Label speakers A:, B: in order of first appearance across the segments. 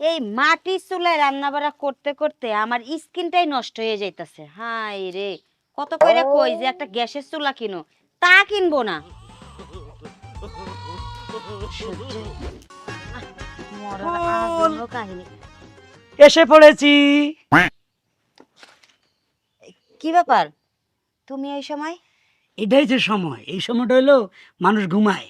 A: এই মাটির চুলায় রান্না বাড়া করতে করতে আমার স্কিনটাই নষ্ট হয়ে যাইতাছে। হাই রে কত কইরা কই যে একটা গ্যাসের চুলা কিনো তা কিনবো না।
B: এসে পড়েছি।
A: কি ব্যাপার? তুমি এই সময়?
B: এটাই যে সময় এই সময়টা হলো মানুষ ঘুমায়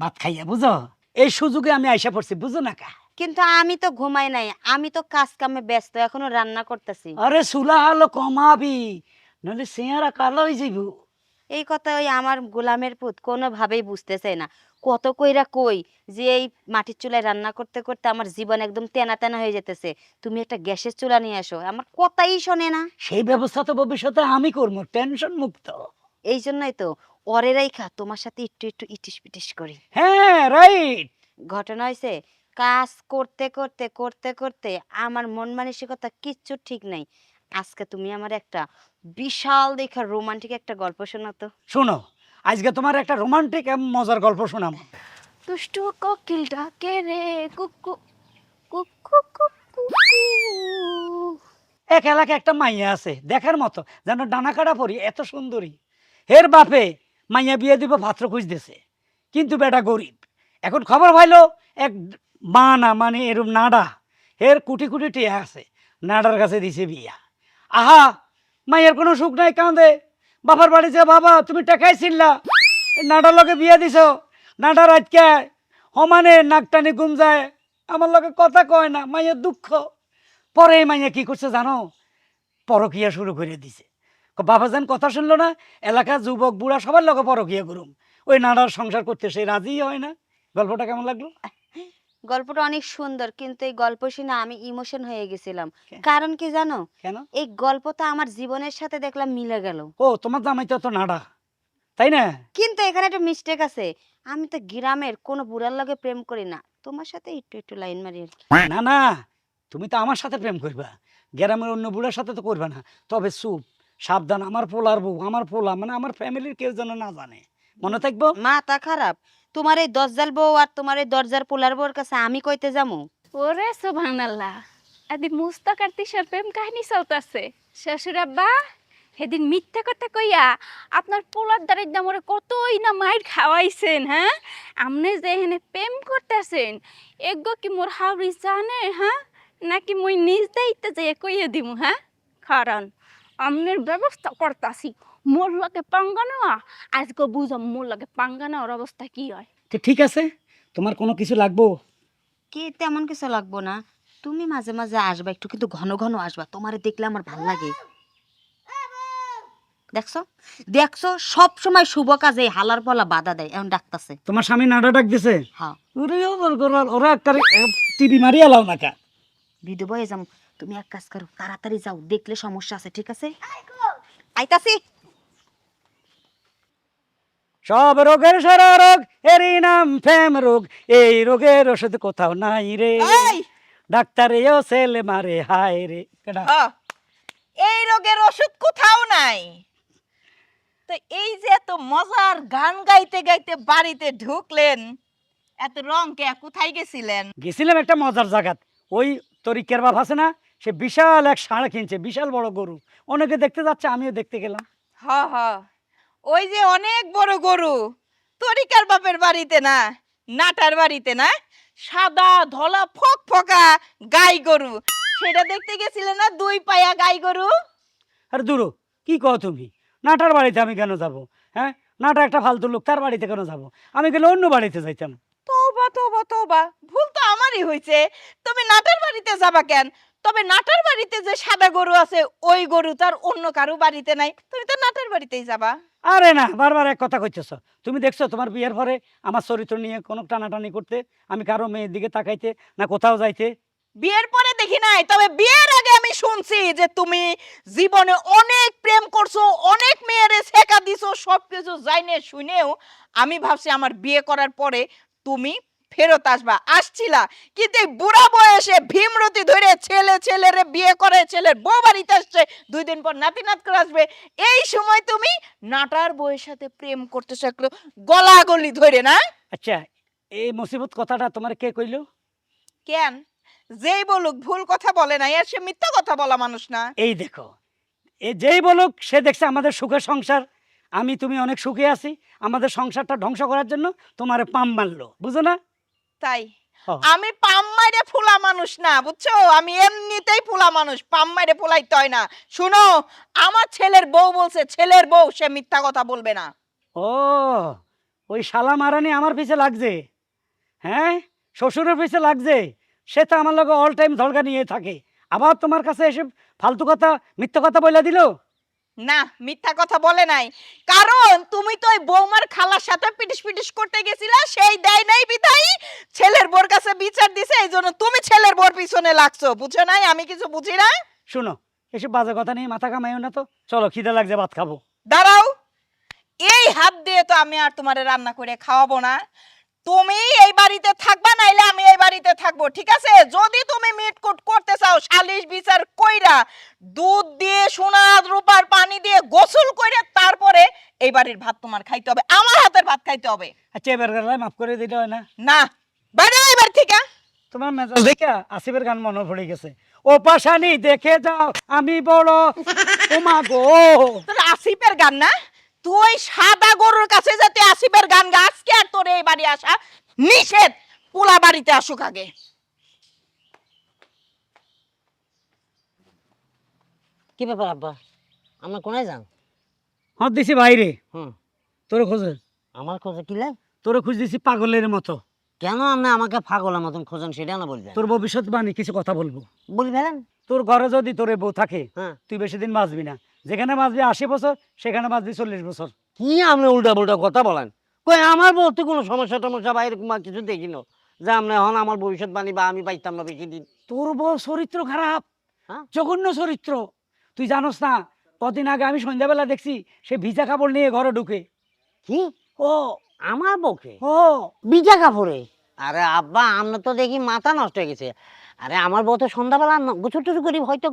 B: ভাত খাইয়া বুঝো? এই সুযোগে আমি আইসা পড়ছি বুঝো না কা?
A: কিন্তু আমি তো ঘুমাই নাই আমি তো কাজ কামে ব্যস্ত এখনও রান্না করতেছি।
B: আরে সুলা হলো কমাবি নাহলে চেহারা কালো হয়ে যাইব।
A: এই কথা ওই আমার গোলামের পুত কোনোভাবেই বুঝতেছে না। কত কইরা কই যে এই মাটির চুলায় রান্না করতে করতে আমার জীবন একদম তেনা তেনা হয়ে যেতেছে। তুমি একটা গ্যাসের চুলা নিয়ে আসো আমার কথাই শোনে না।
B: সেই ব্যবস্থা তো ভবিষ্যতে আমি করব টেনশন মুক্ত।
A: এই জন্যই তো অরেরাই খা তোমার সাথে একটু একটু ইটিস পিটিস করি।
B: হ্যাঁ রাইট।
A: ঘটনা হয়েছে কাজ করতে করতে করতে করতে আমার মন মানসিকতা কিচ্ছু ঠিক নাই। আজকে তুমি আমার একটা বিশাল দেখা রোমান্টিক একটা গল্প শোনাতো
B: শোনো আজকে তোমার একটা রোমান্টিক মজার গল্প শোনাবো।
C: দুষ্টু কোকিল ডাকে রে? কুকু কুকু কুকু
B: এক এলাকায় একটা মাইয়া আছে দেখার মতো যেন ডানা কাটা পরি এত সুন্দরী। হের বাপে মাইয়া বিয়ে দিব ভাত্র খুঁজতেছে। কিন্তু বেটা গরিব। এখন খবর পাইলো এক বানা মানে এরম নাডা। এর কুটি কুটি টিয়া আছে, নাডার কাছে দিছে বিয়া। আহা, মায়ের কোনো সুখ নাই কাঁদে। বাবার বাড়িতে বাবা, তুমি টাকাই ছিল্লা নাডার লগে বিয়া দিছ, নাডার সমানে নাক টানি ঘুম যায়। আমার লগে কথা কয় না মাইয়ের দুঃখ। পরে মাইয়া কি করছে জানো? পরকিয়া শুরু করে দিছে। বাবা যান কথা শুনলো না এলাকার যুবক, বুড়া সবার লগে পরকিয়া করুম। ওই নানার সংসার করতে সে রাজিই হয় না। গল্পটা কেমন লাগল?
A: গল্পটা অনেক সুন্দর কিন্তু এই গল্প শুনে আমি ইমোশন হয়ে গেছিলাম। কারণ কি জানো?
B: কেন?
A: এই গল্পটা আমার জীবনের সাথে দেখলাম মিলে গেল।
B: ও তোমার জামাই তো নাডা তাই না?
A: কিন্তু এখানে একটা মিস্টেক আছে। আমি তো গ্রামের কোনো বুড়ার লগে প্রেম করি না। তোমার সাথে একটু একটু লাইন মারি আর কি।
B: না না তুমি তো আমার সাথে প্রেম করবা। গ্রামের অন্য বুড়ার সাথে তো করবা না। তবে চুপ সাবধান আমার পোলার বউ আমার পোলা মানে আমার ফ্যামিলির কেউ যেন না জানে। মনে থাকব?
A: মাথা খারাপ। তোমার এই দরজার বউ আর তোমার এই দরজার পোলার বউর কাছে আমি কইতে যাব
C: ওরে সুবহানাল্লাহ। আদি মুস্তাক আর তিশার প্রেম কাহিনী চলতেছে। শ্বশুর আব্বা, সেদিন মিথ্যা কথা কইয়া আপনার পোলার দ্বারের দামরে কতই না মাইর খাওয়াইছেন হ্যাঁ? আপনি যে এখানে প্রেম করতেছেন, এগো কি মোর হাওড়ি জানে হ্যাঁ? নাকি মুই নিজ দায়িত্বে যে কইয়া দিমু হ্যাঁ? কারণ আমনের ব্যবস্থা করতাছি। মোর লগে পাঙ্গা নেওয়া আজকে বুঝাম মোর লগে পাঙ্গা নেওয়ার অবস্থা কি হয়?
B: তো ঠিক আছে তোমার কোনো কিছু লাগবো?
A: কি তেমন কিছু লাগবো না? তুমি মাঝে মাঝে আসবা একটু কিন্তু ঘন ঘন আসবা। তোমারে দেখলে আমার ভালো লাগে। দেখছ? দেখছ? সব সময় শুভ কাজে এই হালার পলা বাধা দেয় এখন ডাকতাছে।
B: তোমার স্বামী নাডা ডাক দিছে?
A: হ্যাঁ।
B: ওরে ওর ওরা- ওরা একটা টিভি মারিয়া লাও না কা?
A: ভিডিও বয়ে যাম। তুমি এক কাজ করো তাড়াতাড়ি যাও দেখলে সমস্যা আছে ঠিক আছে? আইতাছি!
B: সব রোগের সারা রোগ এরই নাম ফেম রোগ। এই রোগের ওষুধ কোথাও নাই রে। ডাক্তার এও ছেলে মারে হায় রে।
D: এই রোগের ওষুধ কোথাও নাই। তো এই যে এত মজার গান গাইতে গাইতে বাড়িতে ঢুকলেন এত রং কে কোথায় গেছিলেন?
B: গেছিলাম একটা মজার জায়গাত। ওই তরিকের বাপ আছে না সে বিশাল এক ষাঁড় কিনছে বিশাল বড় গরু। অনেকে দেখতে যাচ্ছে আমিও দেখতে গেলাম।
D: হ হ। ওই যে অনেক বড় গরু। তরিকার বাপের বাড়িতে না নাটার বাড়িতে না সাদা ধলা ফক ফকা গাই গরু। সেটা দেখতে গেছিলে না দুই পায়া গাই গরু?
B: আর দূরো কি কও তুমি? নাটার বাড়িতে আমি কেন যাব? হ্যাঁ? নাটা একটা ফালতু লোক তার বাড়িতে কেন যাব? আমি গেলে অন্য বাড়িতে যাইতাম।
D: তোবা তোবা তোবা ভুল তো আমারই হয়েছে তুমি নাটার বাড়িতে যাবা কেন? তবে নাটার বাড়িতে যে সাদা গরু আছে ওই গরু তার অন্য কারও বাড়িতে নাই। তুমি তো নাটার বাড়িতেই যাবা।
B: আরে না বারবার এক কথা কইতেছ। তুমি দেখছ তোমার বিয়ের পরে আমার চরিত্র নিয়ে কোনো টানাটানি করতে আমি কারও মেয়ের দিকে তাকাইতে না কোথাও যাইতে?
D: বিয়ের পরে দেখি নাই তবে বিয়ের আগে আমি শুনছি যে তুমি জীবনে অনেক প্রেম করছ অনেক মেয়েরে শেখা দিছো সবকিছু জাইনে শুনেও আমি ভাবছি আমার বিয়ে করার পরে তুমি ফেরত আসবা আসছিলা। কিন্তু এই বুড়া বয়সে ভীমরতি ধরে ছেলে ছেলেরে বিয়ে করে ছেলের বউ বাড়িতে আসছে দুই দিন পর নাতি নাত করে আসবে। এই সময় তুমি নাটার বউয়ের সাথে প্রেম করতেছো একটু গলাগলি ধরে না?
B: আচ্ছা এই মুসিবত কথাটা তোমার কে কইলো?
D: কেন? যেই বলুক ভুল কথা বলে না আর সে মিথ্যা কথা বলা মানুষ না।
B: এই দেখো এ যেই বলুক সে দেখছে আমাদের সুখের সংসার। আমি তুমি অনেক সুখে আছি। আমাদের সংসারটা ধ্বংস করার জন্য তোমার পাম মারলো বুঝো না?
D: তাই। আমি পাম মাইরে ফুলা মানুষ না বুঝছ? আমি এমনিতেই ফুলা মানুষ পাম মাইরে ফুলাইতে হয় না। শুনো আমার ছেলের বউ বলছে ছেলের বউ সে মিথ্যা কথা বলবে না।
B: ও ওই শালা মারানি আমার পিছে লাগছে। হ্যাঁ? শ্বশুরের পিছে লাগছে। সে তো আমার লগে অল টাইম ধলকা নিয়ে থাকে। আবার তোমার কাছে এসে ফালতু কথা মিথ্যা কথা বলে দিল?
D: না মিথ্যা কথা বলে নাই। কারণ তুমি তো ওই খালার সাথে পিটিস পিটিস করতে গেছিলা সেই দেয় নাই বিধাই ছেলের বোর কাছে বিচার দিছে এই জন্য তুমি ছেলের বোর পিছনে লাগছো বুঝো নাই? আমি কিছু বুঝি না
B: শুনো এসব বাজে কথা নেই মাথা কামাইও না তো। চলো খিদে লাগছে ভাত খাব।
D: দাঁড়াও। এই হাত দিয়ে তো আমি আর তোমারে রান্না করে খাওয়াবো না। তুমি এই বাড়িতে থাকবা নাইলে আমি এই বাড়িতে থাকব ঠিক আছে? যদি তুমি মিটকুট করতে চাও সালিশ বিচার কইরা দুধ দিয়ে সোনা রূপার পানি দিয়ে গোসল কইরা তারপরে এই বাড়ির ভাত তোমার খাইতে হবে আমার হাতের ভাত খাইতে হবে।
B: আচ্ছা এবার গেলায় মাফ করে দিতে হয় না?
D: না বাইরে এবার থেকে।
B: তোমার মেজাজ দেখে আসিফের গান মনে পড়ে গেছে। ও পাশানি দেখে যাও আমি বড় ওমা গো।
D: আসিফের গান না? তুই সাদা গরুর কাছে যাতে আসিফের গান গা আজকে আর তোর এই বাড়ি আসা নিষেধ। পোলা বাড়িতে আসুক আগে।
E: কি ব্যাপার আব্বা? আমরা কোনায় যান?
B: হাত দিছি বাইরে।
E: হুম।
B: তোরে খোঁজে।
E: আমার খোঁজে কি লাই
B: তোর খুঁজ দিছি পাগলের মতো।
E: কেন আপনি আমাকে পাগলের মতন খোঁজেন সেটা না বলবেন।
B: তোর ভবিষ্যৎ বাণী কিছু কথা বলব।
E: বলি ফেলেন
B: তোর ঘরে যদি তোরে বউ থাকে
E: হ্যাঁ।
B: তুই বেশি দিন বাঁচবি না। যেখানে বাঁচবি আশি বছর সেখানে বাঁচবি চল্লিশ বছর।
E: কি আপনি উল্টা পুল্টা কথা বলেন? কই আমার বলতে কোনো সমস্যা টমস্যা বা এরকম কিছু দেখি না। যে আপনি এখন আমার ভবিষ্যৎ বাণী বা আমি পাইতাম না বেশি দিন।
B: তোর বউ চরিত্র খারাপ
E: হ্যাঁ?
B: জঘন্য চরিত্র। তুই জানোস না কদিন আগে আমি সন্ধ্যাবেলা দেখছি সে ভিজা কাপড় নিয়ে ঘরে ঢুকে।
E: কি?
B: ও।
E: আমার বউকে?
B: ও।
E: বিজা কাপড়ে? আরে আব্বা আমরা তো দেখি মাথা নষ্ট হয়ে গেছে। আরে আমার বউ তো সন্ধ্যাবেলা ন- গোছল টুছু করি হয়তো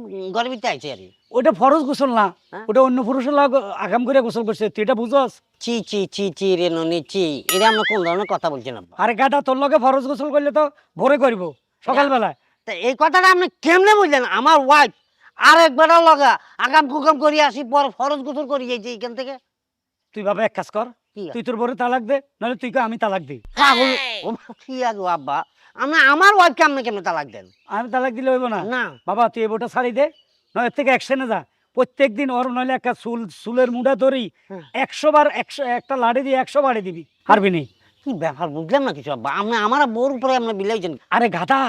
E: ভিতরে আইছে আর।
B: ওটা ফরজ গোসল না
E: হ্যাঁ?
B: ওটা অন্য পুরুষের লাগ আগাম করে গোসল করছে তুই এটা বুঝস?
E: চি চি চি চি রে ননি চি এটা আমরা কোন ধরনের কথা বলছেন আব্বা?
B: আরে গাটা তোর লগে ফরজ গোসল করলে তো ভোরে করব সকালবেলা
E: তা এই কথাটা আপনি কেমনে বুঝলেন? আমার ওয়াইফ আর একবার লগা আগাম কুকাম করি আসি পর ফরজ গোসল করি যাইছে এখান থেকে।
B: তুই বাবা এক কাজ কর তুই তোর বরে তালাক দে নাহলে তুই আমি তালাক দিই।
E: পাগল। ও কি আগো আব্বা? আপনি আমার ওয়াইফকে আপনি কেমনে তালাক দেন?
B: আমি তালাক দিলে হইব না?
E: না।
B: বাবা তুই এই বউটা ছাড়ি দে নয় এর থেকে অ্যাকশনে যা। প্রত্যেক দিন ওর নইলে একটা চুল চুলের মুড়া ধরি
E: হ্যাঁ।
B: একশো বার একশো একটা লাড়ি দিয়ে একশো বাড়ি দিবি। পারবি নি
E: কি ব্যাপার বুঝলাম না কিছু আপনি আমার উপরে আপনি বিলাইছেন
B: আরে গাধা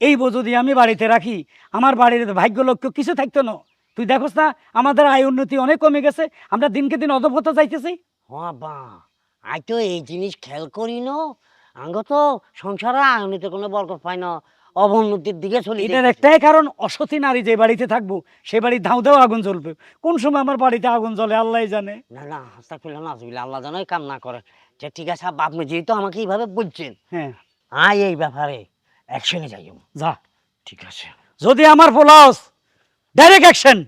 B: এই বউ যদি আমি বাড়িতে রাখি আমার বাড়ির ভাগ্য লক্ষ্য কিছু থাকতো না। তুই দেখোস না আমাদের আয় উন্নতি অনেক কমে গেছে আমরা দিনকে দিন অধপত যাইতেছি
E: আব্বা। আই তো এই জিনিস খেয়াল করি ন। আঙ্গ তো সংসারে আয়নিতে কোনো বরকত পাই না অবনতির দিকে চলি
B: এটার একটাই কারণ অসতী নারী যে বাড়িতে থাকব সে বাড়ি ধাউ ধাউ আগুন জ্বলবে। কোন সময় আমার বাড়িতে আগুন জ্বলে আল্লাহ জানে।
E: না না হাস্তা খুলে না আসবিল আল্লাহ জানাই কাম না করে। যে ঠিক আছে আপনি যেহেতু আমাকে এইভাবে বলছেন
B: হ্যাঁ।
E: আয় এই ব্যাপারে অ্যাকশনে যাই
B: যা।
E: ঠিক আছে।
B: যদি আমার পোলাওস ডাইরেক্ট অ্যাকশন